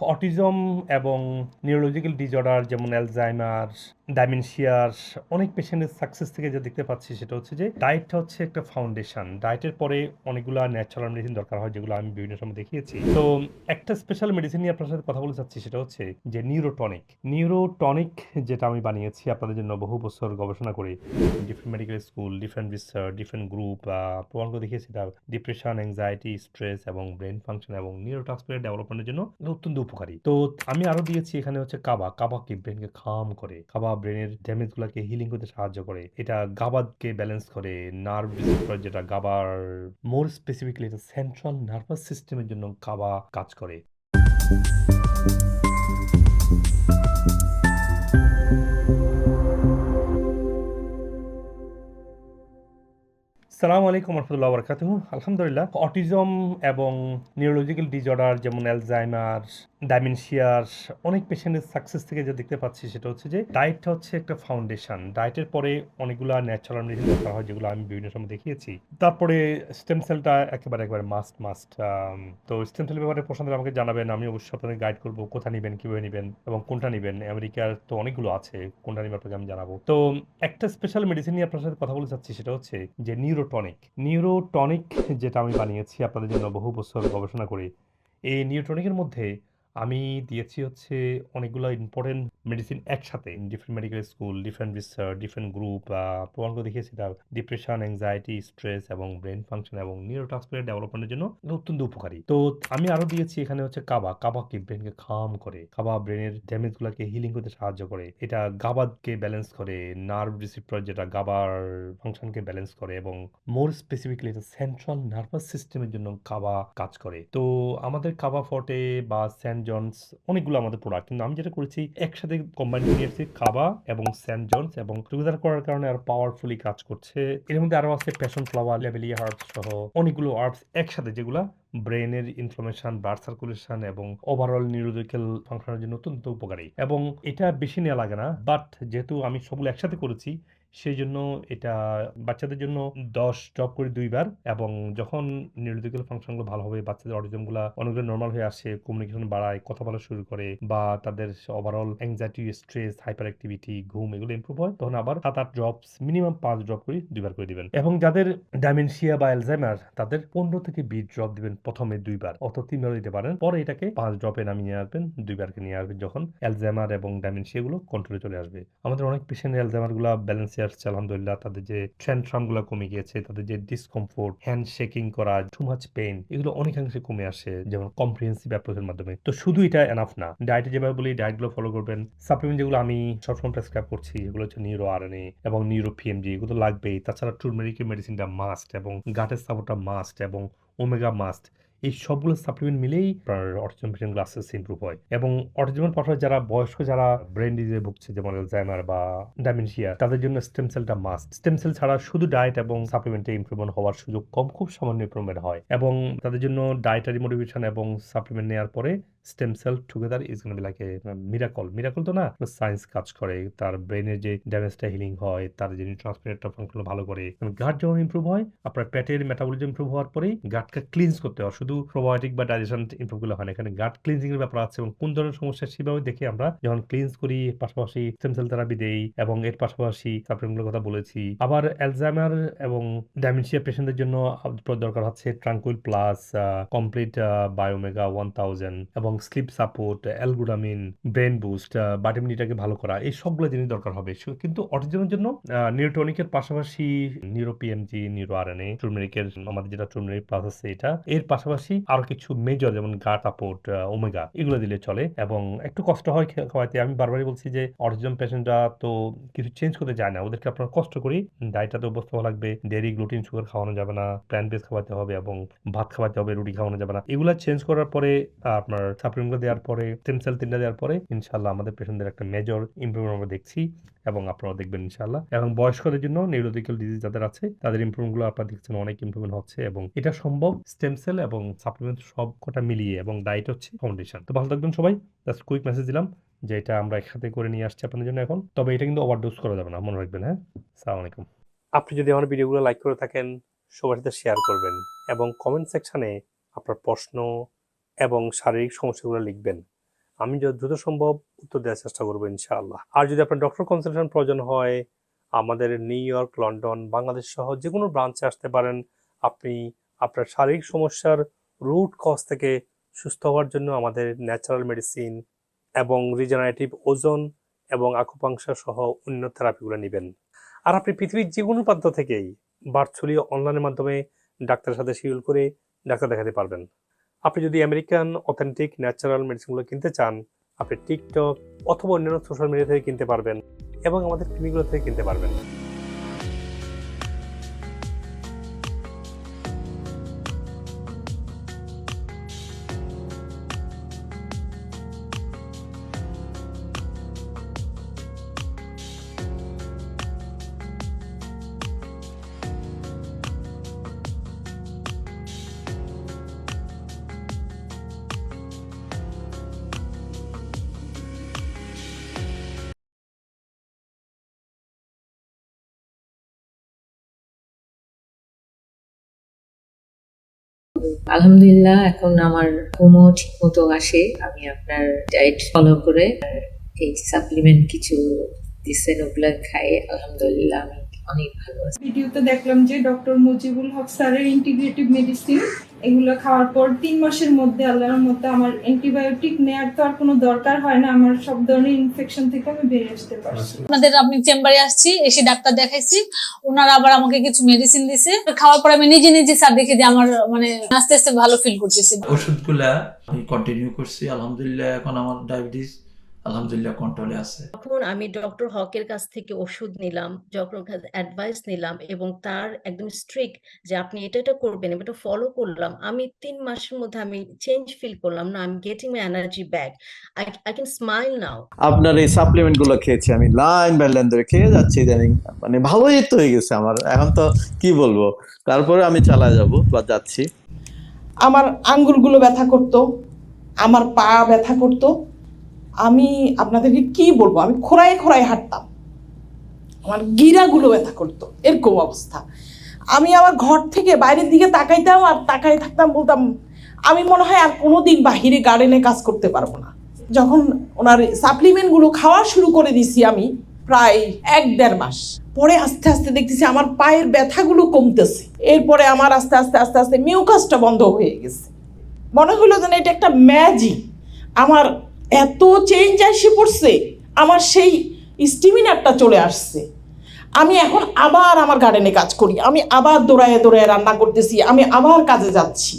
Autism এবং neurological disorder যেমন Alzheimer, ডাইমেনশিয়ার অনেক পেশেন্টের সাকসেস থেকে যা দেখতে পাচ্ছি সেটা হচ্ছে যে ডায়েটটা হচ্ছে একটা ফাউন্ডেশন। ডায়েটের পরে অনেকগুলা ন্যাচারাল মেডিসিন দরকার হয় যেগুলো আমি বিভিন্ন সময় দেখিয়েছি। তো একটা স্পেশাল মেডিসিন নিয়ে আপনার সাথে কথা বলতে চাচ্ছি সেটা হচ্ছে যে নিউরোটনিক। নিউরোটনিক যেটা আমি বানিয়েছি আপনাদের জন্য বহু বছর গবেষণা করে different medical school, different research, different group প্রমাণ করে দেখিয়েছি এটা ডিপ্রেশন, অ্যাংজাইটি, স্ট্রেস এবং ব্রেন ফাংশন এবং নিউরোট্রান্সমিটার ডেভেলপমেন্টের জন্য অত্যন্ত উপকারী। তো আমি আরও দিয়েছি এখানে হচ্ছে কাবা। কাবা কি ব্রেনকে খাম করে। কাবা ব্রেইনের ড্যামেজ গুলাকে হিলিং করতে সাহায্য করে। এটা গাবাকে ব্যালেন্স করে। নার্ভ যেটা গাবার মোর স্পেসিফিকলি এটা সেন্ট্রাল নার্ভাস সিস্টেমের জন্য গাবা কাজ করে। সালামু আলাইকুম রহমতুল্লাহ বারাকাতুহু। আলহামদুলিল্লাহ অটিজম এবং নিউরোলজিক্যাল ডিসঅর্ডার যেমন অ্যালজাইমার, ডাইমেনশিয়ার অনেক পেশেন্টের সাকসেস থেকে যা দেখতে পাচ্ছি সেটা হচ্ছে যে ডায়েটটা হচ্ছে একটা ফাউন্ডেশন। ডায়েটের পরে অনেকগুলা ন্যাচারাল মেডিসিন দরকার হয় যেগুলো আমি বিভিন্ন সময় দেখিয়েছি। তারপরে স্টেম সেলটা একেবারে, একেবারে মাস্ট, মাস্ট। তো স্টেম সেল ব্যাপারে প্রশ্ন আমাকে জানাবেন। আমি অবশ্যই আপনাদের গাইড করব কোথায় নিবেন, কীভাবে নিবেন এবং কোনটা নিবেন। আমেরিকার তো অনেকগুলো আছে। কোনটা নিবেন আপনাকে আমি জানাব। তো একটা স্পেশাল মেডিসিন নিয়ে আপনার সাথে কথা বলতে চাচ্ছি সেটা হচ্ছে যে নিউরোটনিক। নিউরোটনিক যেটা আমি বানিয়েছি আপনাদের জন্য বহু বছর গবেষণা করে এই নিউরোটনিকের মধ্যে আমি দিয়েছি হচ্ছে অনেকগুলো ইম্পর্টেন্ট মেডিসিন একসাথে। Different medical school, different research, different group প্রমাণ করে দেখিয়েছি এটা ডিপ্রেশন, অ্যাংজাইটি, স্ট্রেস এবং ব্রেন ফাংশন এবং নিউরোট্রান্সমিটার ডেভেলপমেন্টের জন্য অত্যন্ত উপকারী। তো আমি আরও দিয়েছি এখানে হচ্ছে কাবা। কাবা কি ব্রেনকে খাম করে। কাবা ব্রেনের ড্যামেজ গুলাকে হিলিং করতে সাহায্য করে। এটা গাবাদকে ব্যালেন্স করে। নার্ভ রিসেপ্টর যেটা গাবার ফাংশনকে ব্যালেন্স করে এবং মোর স্পেসিফিক্যালি এটা সেন্ট্রাল নার্ভাস সিস্টেমের জন্য কাবা কাজ করে। তো আমাদের কাবা ফর্টে বা সেন্ট জনস অনেকগুলো আমাদের প্রোডাক্ট। কিন্তু আমি যেটা করেছি একসাথে করে নিয়েছি কাবা এবং সেন্ট জনস এবং টুগেদার করার কারণে আরও পাওয়ারফুলি কাজ করছে। এর মধ্যে আরও আছে প্যাশন ফ্লাওয়ার, ল্যাভেলিয়া হার্বস সহ অনেকগুলো হার্বস একসাথে যেগুলা ব্রেইনের ইনফ্লামেশন, ব্লাড সার্কুলেশন এবং ওভারঅল নিউরোলজিক্যাল ফাংশনের জন্য অত্যন্ত উপকারী। এবং এটা বেশি নেওয়া লাগে না। বাট যেহেতু আমি সবগুলো একসাথে করেছি সেইজন্য এটা বাচ্চাদের জন্য ১০ ড্রপ করে দুইবার এবং যখন নিউরোলজিক্যাল ফাংশনগুলো ভালো হবে, বাচ্চাদের অটিজমগুলা অনেকগুলো নরমাল হয়ে আসে, কমিউনিকেশন বাড়ায়, কথা বলা শুরু করে বা তাদের overall anxiety, stress, hyper activity, ঘুম এগুলো ইমপ্রুভ হয়। তখন আবার ৭-৮ ড্রপস মিনিমাম পাঁচ ড্রপ করে দুইবার করে দিবেন। এবং যাদের ডাইমেনশিয়া বা অ্যালজাইমার তাদের ১৫ থেকে ২০ ড্রপ দিবেন ১ম এ ২ বার অথবা ৩ দিতে পারেন। পরে এটাকে পাঁচ ড্রপে নামিয়ে আসবেন, দুইবারকে নিয়ে আসবেন যখন অ্যালজাইমার এবং ডাইমেনশিয়া গুলো কন্ট্রোলে চলে আসবে। আমাদের অনেক পেশেন্ট অ্যালজাইমারগুলা ব্যালেন্সে আসছে আলহামদুলিল্লাহ। তাদের যে ট্যান্ট্রামগুলা কমে গিয়েছে, তাদের যে ডিসকমফোর্ট, হ্যান্ড শেকিং করা, টু মাচ পেইন এগুলো অনেকাংশে কমে আসে যেমন কম্প্রিহেন্সিভ অ্যাপ্রোচ এর মাধ্যমে। তো শুধু এটা এনাফ না। ডায়েটে যেভাবে বলি ডায়েটগুলো ফলো করবেন। সাপ্লিমেন্ট যেগুলো আমি সবসময় প্রেসক্রাইব করছি এগুলো হচ্ছে নিউরো আরএনএ এবং নিউরো পিএমজি এগুলো লাগবেই। তাছাড়া টুরমেরিকের মেডিসিনটা মাস্ট এবং গাটের সাপোর্টটা মাস্ট এবং ওমেগা মাস্ট। এই সবগুলো সাপ্লিমেন্ট মিলেই আপনার অটিজম পেশেন্টগুলো আস্তে, আস্তে ইমপ্রুভ হয়। এবং অটিজমের পাশাপাশি যারা বয়স্ক যারা ব্রেন ডিজিজে ভুগছে যেমন অ্যালজাইমার বা ডাইমেনশিয়া তাদের জন্য স্টেম সেলটা মাস্ট। স্টেম সেল ছাড়া শুধু ডায়েট এবং সাপ্লিমেন্টে ইমপ্রুভমেন্ট হওয়ার সুযোগ কম, খুব সামান্য ইমপ্রুভমেন্ট হয়। এবং তাদের জন্য ডায়েটারি মোটিভেশন এবং সাপ্লিমেন্ট নেওয়ার পরে stem cell together is gonna be like a miracle. Miracle তো না, সায়েন্স কাজ করে। তার ব্রেইনের যে ড্যামেজটা হিলিং হয়, তার যে নিউরোট্রান্সমিটার ফাংশন ভালো করে। গাট যখন ইমপ্রুভ হয়, আপনার পেটের মেটাবলিজম ইমপ্রুভ হওয়ার পরেই গাটকে ক্লিনস করতে হয়। শুধু প্রোবায়োটিক বা ডাইজেশন ইমপ্রুভ করলে হয় না। এখানে গাট ক্লিনজিং এর ব্যাপার আছে এবং কোন ধরনের সমস্যা সেভাবে দেখে আমরা যখন ক্লিনস করি, পাশাপাশি স্টেম সেল থেরাপি দেই এবং এর পাশাপাশি সাপ্লিমেন্টগুলোর কথা বলেছি। আবার অ্যালজাইমার এবং ডাইমেনশিয়া পেশেন্টদের জন্য দরকার হচ্ছে tranquil plus, complete biomega one thousand এবং স্লিপ সাপোর্ট, অ্যালবুটামিন, ব্রেন বুস্ট, ভিটামিন ডি টাকে ভালো করা। এই সবগুলো জিনিস দরকার হবে। কিন্তু অটিজমের জন্য আ নিউরোটনিকের পাশাপাশি নিউরো পিএমজি, নিউরো আরএনএ, টুরমেরিকের আমাদের যেটা টুরমেরিক প্লাস আছে এটা। এর পাশাপাশি আরও কিছু মেজর যেমন গাট সাপোর্ট, ওমেগা এগুলো দিলে চলে এবং একটু কষ্ট হয় খাওয়াইতে। আমি বারবারই বলছি যে অটিজম পেশেন্টরা তো কিছু চেঞ্জ করতে যায় না। ওদেরকে আপনারা কষ্ট করেই ডায়েটটাতে অভ্যস্ত হওয়া লাগবে। ডেইরি, গ্লুটেন, সুগার খাওয়ানো যাবে না। প্ল্যান্ট বেস খাওয়াতে হবে এবং ভাত খাওয়াতে হবে, রুটি খাওয়ানো যাবে না। এগুলা চেঞ্জ করার পরে আপনার সাপ্লিমেন্টগুলো দেওয়ার পরে স্টেম সেল ৩ টা দেওয়ার পরে ইনশাআল্লাহ আমাদের পেশেন্টদের একটা মেজর ইমপ্রুভমেন্ট আমরা দেখছি এবং আপনারাও দেখবেন ইনশাল্লাহ এবং বয়স্কদের জন্য নিউরোলজিক্যাল ডিজিজ যাদের আছে তাদের ইমপ্রুভমেন্টগুলো আপনারা দেখছেন অনেক ইমপ্রুভমেন্ট হচ্ছে এবং এটা সম্ভব স্টেম সেল এবং সাপ্লিমেন্ট সবকটা মিলিয়ে এবং ডায়েট হচ্ছে ফাউন্ডেশন। তো ভালো থাকবেন সবাই। জাস্ট কুইক মেসেজ দিলাম যে এটা আমরা একসাথে করে নিয়ে আসছি আপনাদের জন্য এখন। তবে এটা কিন্তু ওভারডোজ করা যাবে না। মনে রাখবেন, হ্যাঁ? সালাম আলাইকুম। আপনি যদি আমার ভিডিওগুলো লাইক করে থাকেন সবার সাথে শেয়ার করবেন এবং কমেন্ট সেকশানে আপনার প্রশ্ন এবং শারীরিক সমস্যাগুলো লিখবেন। আমি যত দ্রুত সম্ভব উত্তর দেওয়ার চেষ্টা করব ইনশাআল্লাহ আর যদি আপনার ডক্টর কনসালটেশন প্রয়োজন হয় আমাদের নিউ ইয়র্ক লন্ডন বাংলাদেশ সহ যে কোনো ব্রাঞ্চে আসতে পারেন আপনি আপনার শারীরিক সমস্যার রুট কজ থেকে সুস্থ হওয়ার জন্য আমাদের ন্যাচারাল মেডিসিন এবং রিজেনারেটিভ ওজন এবং আকুপাংশা সহ অন্য থেরাপিগুলো নেবেন। আর আপনি পৃথিবীর যে কোনো প্রান্ত থেকেই ভার্চুয়ালি অনলাইনের মাধ্যমে ডাক্তারের সাথে শিডিউল করে ডাক্তার দেখাতে পারবেন। আপনি যদি আমেরিকান অথেন্টিক ন্যাচারাল মেডিসিনগুলো কিনতে চান, আপনি টিকটক অথবা অন্যান্য সোশ্যাল মিডিয়া থেকে কিনতে পারবেন এবং আমাদের ক্লিনিকগুলো থেকে কিনতে পারবেন। আলহামদুলিল্লাহ, এখন আমার ঘুমও ঠিক মতো আসে। আমি আপনার ডায়েট ফলো করে এই সাপ্লিমেন্ট কিছু দিচ্ছেন ওগুলো খাই। আলহামদুলিল্লাহ, আমি অনেক ভালো আছি। ভিডিওতে দেখলাম যে ডক্টর মুজিবুল হক স্যারের ইন্টিগ্রেটিভ মেডিসিন এগুলো খাওয়ার পর তিন মাসের মধ্যে আল্লাহর মধ্যে আমার অ্যান্টিবায়োটিক নেওয়ার তো আর কোনো দরকার হয় না আমার সব ধরনের ইনফেকশন থেকে আমি বেরিয়ে আসতে পারছি। আপনাদের আপনি চেম্বারে আসছি এসে ডাক্তার দেখাইছি ওনারা আবার আমাকে কিছু মেডিসিন দিছে। খাওয়ার পর আমি নিজে নিজে স্যার দেখে যে আমার মানে আস্তে আস্তে ভালো ফিল করতেছি। ওষুধগুলা আমি কন্টিনিউ করছি আলহামদুলিল্লাহ এখন আমার ডায়াবেটিস আলহামদুলিল্লাহ কন্ট্রোলে আছে। তখন আমি ডক্টর হকের কাছ থেকে ওষুধ নিলাম ডক্টর অ্যাডভাইস নিলাম এবং তার একদম স্ট্রিক্ট যে আপনি এটা এটা করবেন এটা ফলো করলাম। আমি তিন মাসের মধ্যে আমি চেঞ্জ ফিল করলাম না আমি getting my energy back I I can smile now আপনার এই সাপ্লিমেন্টগুলো খেয়েছি আমি লাইন বাই লাইন ধরে খেয়ে যাচ্ছি ইদানিং। মানে ভালোই তো হয়ে গেছে আমার। এখন তো কি বলব? তারপরে আমি চালা যাব বা যাচ্ছি। আমার আঙ্গুলগুলো ব্যথা করতো আমার পা ব্যথা করতো আমি আপনাদেরকে কি বলব? আমি খোড়ায় খোড়ায় হাঁটতাম। আমার গিরাগুলো ব্যথা করতো। এরকম অবস্থা। আমি আমার ঘর থেকে বাইরের দিকে তাকাইতাম আর তাকাই থাকতাম বলতাম, আমি মনে হয় আর কোনো দিন বাহিরে গার্ডেনে কাজ করতে পারব না। যখন ওনার সাপ্লিমেন্টগুলো খাওয়া শুরু করে দিছি আমি প্রায় এক দেড় মাস। পরে আস্তে আস্তে দেখতেছি আমার পায়ের ব্যথাগুলো কমতেছে। এরপরে আমার আস্তে আস্তে আস্তে আস্তে মিউকাসটা বন্ধ হয়ে গেছে। মনে হলো যেন এটা একটা ম্যাজিক আমার এত চেঞ্জ আসে পড়ছে, আমার সেই স্টিমিনারটা চলে আসছে। আমি এখন আবার আমার গার্ডেনে কাজ করি, আমি আবার দৌড়ায় দৌড়ায় রান্না করতেছি, আমি আবার কাজে যাচ্ছি।